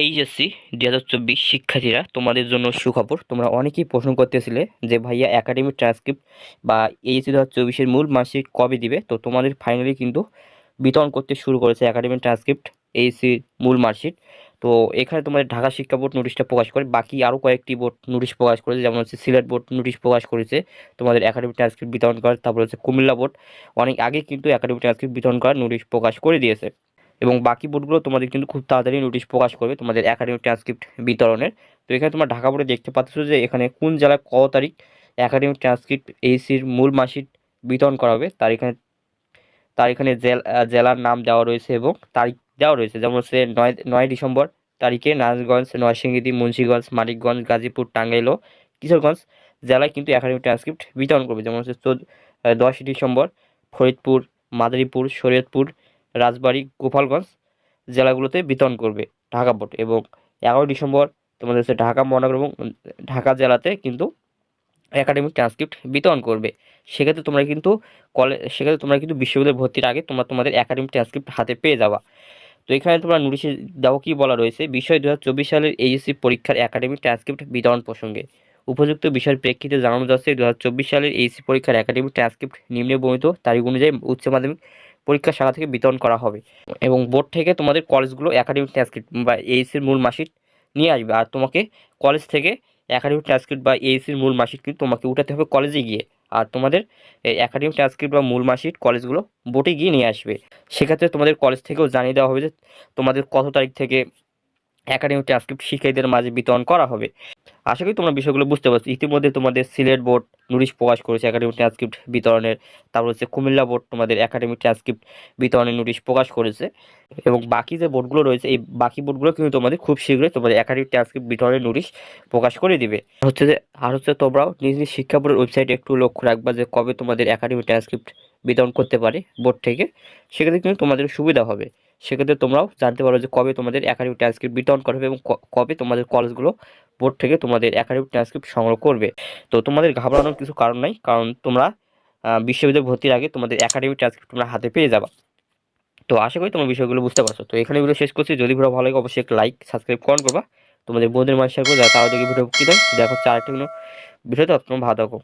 HSC দু হাজার চব্বিশ শিক্ষার্থীরা তোমাদের জন্য সুখবর। তোমরা অনেকেই প্রশ্ন করতেছিলে যে ভাইয়া একাডেমি ট্রান্সক্রিপ্ট বা এইচএসসি দু হাজার চব্বিশের মূল মার্কশিট কবে দিবে? তো তোমাদের ফাইনালি কিন্তু বিতরণ করতে শুরু করেছে একাডেমি ট্রান্সক্রিপ্ট এইচএসসির মূল মার্কশিট। তো এখানে তোমাদের ঢাকা শিক্ষা বোর্ড নোটিশটা প্রকাশ করে, বাকি আরও কয়েকটি বোর্ড নোটিশ প্রকাশ করেছে, যেমন হচ্ছে সিলেট বোর্ড নোটিশ প্রকাশ করেছে, তোমাদের একাডেমি ট্রান্সক্রিপ্ট বিতরণ করার, তারপর হচ্ছে কুমিল্লা বোর্ড। অনেক আগে কিন্তু একাডেমি ট্রান্সক্রিপ্ট বিতরণ করার নোটিশ প্রকাশ করে দিয়েছে। এবং বাকি বোর্ডগুলো তোমাদের কিন্তু খুব তাড়াতাড়ি নোটিশ প্রকাশ করবে তোমাদের একাডেমিক ট্রান্সক্রিপ্ট বিতরণের। তো এখানে তোমার ঢাকা বোর্ডে দেখতে পাচ্ছ যে এখানে কোন জেলায় কত তারিখ একাডেমিক ট্রান্সক্রিপ্ট এইসির মূল মাসিক বিতরণ করা হবে, তার এখানে তার এখানে জেলার নাম দেওয়া রয়েছে এবং তারিখ দেওয়া রয়েছে। যেমন হচ্ছে নয় নয় ডিসেম্বর তারিখে নারায়ণগঞ্জ, নরসিংদী, মুন্সিগঞ্জ, মানিকগঞ্জ, গাজীপুর, টাঙ্গাইল কিশোরগঞ্জ জেলায় কিন্তু একাডেমিক ট্রান্সক্রিপ্ট বিতরণ করবে। যেমন হচ্ছে চোদ্দ দশই ডিসেম্বর ফরিদপুর, মাদারীপুর, শরীয়তপুর রাজবাড়ী, গোপালগঞ্জ জেলাগুলোতে বিতরণ করবে ঢাকা বোর্ড এবং এগারোই ডিসেম্বর তোমাদের হচ্ছে ঢাকা মহানগর এবং ঢাকা জেলাতে কিন্তু একাডেমিক ট্রান্সক্রিপ্ট বিতরণ করবে। সেক্ষেত্রে তোমরা কিন্তু কলেজ সেক্ষেত্রে তোমরা কিন্তু বিশ্ববিদ্যালয়ে ভর্তির আগে তোমরা তোমাদের একাডেমিক ট্রান্সক্রিপ্ট হাতে পেয়ে যাওয়া তো এখানে তোমরা নোটিশে দাও কি বলা রয়েছে, বিষয় দু হাজার চব্বিশ সালের এইচএসসি পরীক্ষার একাডেমিক ট্রান্সক্রিপ্ট বিতরণ প্রসঙ্গে। উপযুক্ত বিষয়ের প্রেক্ষিতে জানানো যাচ্ছে দু হাজার চব্বিশ সালের এইচএসসি পরীক্ষার একাডেমিক ট্রান্সক্রিপ্ট নিম্নে বর্ণিত তারিখ অনুযায়ী উচ্চ মাধ্যমিক পরীক্ষা শাখা থেকে বিতরণ করা হবে। এবং বোর্ড থেকে তোমাদের কলেজগুলো একাডেমিক ট্রান্সক্রিপ্ট বা এইচএসির মূল মাসিক নিয়ে আসবে। আর তোমাকে কলেজ থেকে একাডেমিক ট্রান্সক্রিপ্ট বা এইসির মূল মাসিক কিন্তু তোমাকে উঠাতে হবে কলেজে গিয়ে। আর তোমাদের একাডেমিক ট্রান্সক্রিপ্ট বা মূল মাসিক কলেজগুলো বোর্ডে গিয়ে নিয়ে আসবে। সেক্ষেত্রে তোমাদের কলেজ থেকেও জানিয়ে দেওয়া হবে যে তোমাদের কত তারিখ থেকে একাডেমিক ট্রান্সক্রিপ্ট শিক্ষার্থীদের মাঝে বিতরণ করা হবে। আশা করি তোমরা বিষয়গুলো বুঝতে পারছ। ইতিমধ্যে তোমাদের সিলেট বোর্ড নোটিশ প্রকাশ করেছে একাডেমিক ট্রান্সক্রিপ্ট বিতরণের। তারপর হচ্ছে কুমিল্লা বোর্ড তোমাদের একাডেমিক ট্রান্সক্রিপ্ট বিতরণের নোটিশ প্রকাশ করেছে। এবং বাকি যে বোর্ডগুলো রয়েছে, এই বাকি বোর্ডগুলো কিন্তু তোমাদের খুব শীঘ্রই তোমাদের একাডেমিক ট্রান্সক্রিপ্ট বিতরণের নোটিশ প্রকাশ করে দিবে। হচ্ছে যে, আর হচ্ছে তোমরাও নিজ নিজ শিক্ষা বোর্ডের ওয়েবসাইটে একটু লক্ষ্য রাখবা যে কবে তোমাদের একাডেমিক ট্রান্সক্রিপ্ট বিতরণ করতে পারে বোর্ড থেকে। সেক্ষেত্রে কিন্তু তোমাদের সুবিধা হবে। সেক্ষেত্রে তোমরাও জানতে পারো যে কবে তোমাদের একাডেমিক ট্রান্সক্রিপ্ট বিতরণ করা হবে এবং কবে তোমাদের কলেজগুলো বোর্ড থেকে তোমাদের একাডেমিক ট্রান্সক্রিপ্ট সংগ্রহ করবে। তো তোমাদের ঘাবড়ানোর কিছু কারণ নাই, কারণ তোমরা বিশ্ববিদ্যালয় ভর্তির আগে তোমাদের একাডেমিক ট্রান্সক্রিপ্ট তোমরা হাতে পেয়ে যাবা। তো আশা করি তোমার বিষয়গুলো বুঝতে পারছ। তো এখানে ভিডিও শেষ করছি। যদি ভিডিও ভালো লাগে, অবশ্যই একটা লাইক সাবস্ক্রাইব করেন করবা। তোমাদের বন্ধুদের মানুষ শেয়ার করে তারা দেখে ভিডিও দেখো চার একটা ভিডিওতে তোমরা ভালো থাকো।